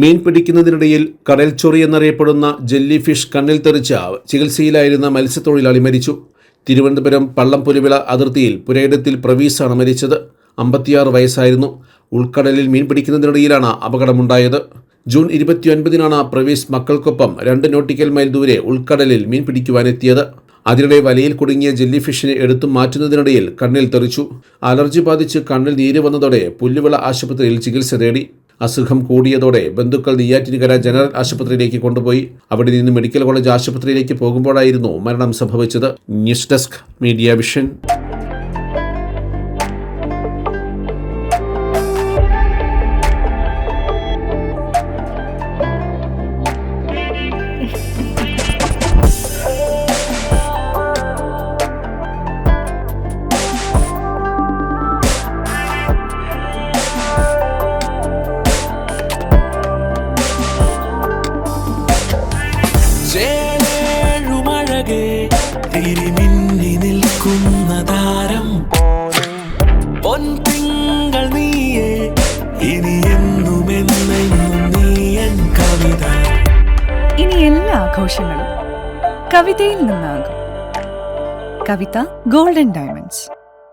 മീൻ പിടിക്കുന്നതിനിടയിൽ കടൽ ചൊറി എന്നറിയപ്പെടുന്ന ജെല്ലി ഫിഷ് കണ്ണിൽ തെറിച്ച ചികിത്സയിലായിരുന്ന മത്സ്യത്തൊഴിലാളി മരിച്ചു. തിരുവനന്തപുരം പള്ളംപുലിവിള അതിർത്തിയിൽ പുരയിടത്തിൽ പ്രവീസാണ് മരിച്ചത്. അമ്പത്തിയാറ് വയസ്സായിരുന്നു. ഉൾക്കടലിൽ മീൻ പിടിക്കുന്നതിനിടയിലാണ് അപകടമുണ്ടായത്. ജൂൺ ഇരുപത്തിയൊൻപതിനാണ് പ്രവീസ് മക്കൾക്കൊപ്പം രണ്ട് നോട്ടിക്കൽ മൈൽ ദൂരെ ഉൾക്കടലിൽ മീൻ പിടിക്കുവാനെത്തിയത്. അതിനിടെ വലയിൽ കുടുങ്ങിയ ജെല്ലി ഫിഷിനെ എടുത്തു മാറ്റുന്നതിനിടയിൽ കണ്ണിൽ തെറിച്ചു. അലർജി ബാധിച്ച് കണ്ണിൽ നീര് വന്നതോടെ പുല്ലുവിള ആശുപത്രിയിൽ ചികിത്സ തേടി. അസുഖം കൂടിയതോടെ ബന്ധുക്കൾ നെയ്യാറ്റിൻകര ജനറൽ ആശുപത്രിയിലേക്ക് കൊണ്ടുപോയി. അവിടെ നിന്ന് മെഡിക്കൽ കോളേജ് ആശുപത്രിയിലേക്ക് പോകുമ്പോഴായിരുന്നു മരണം സംഭവിച്ചത്. News desk media vision. തിരിമിന്നി നിൽക്കുന്ന താരം. പൊൻതിങ്കൾ നീയേ ഇനി എന്നുമെന്നെന്നും നീയൻ കവിത. ഇനി എല്ലാ ആഘോഷങ്ങളും കവിതയിൽ നിന്നാകും. Kavitha golden diamonds.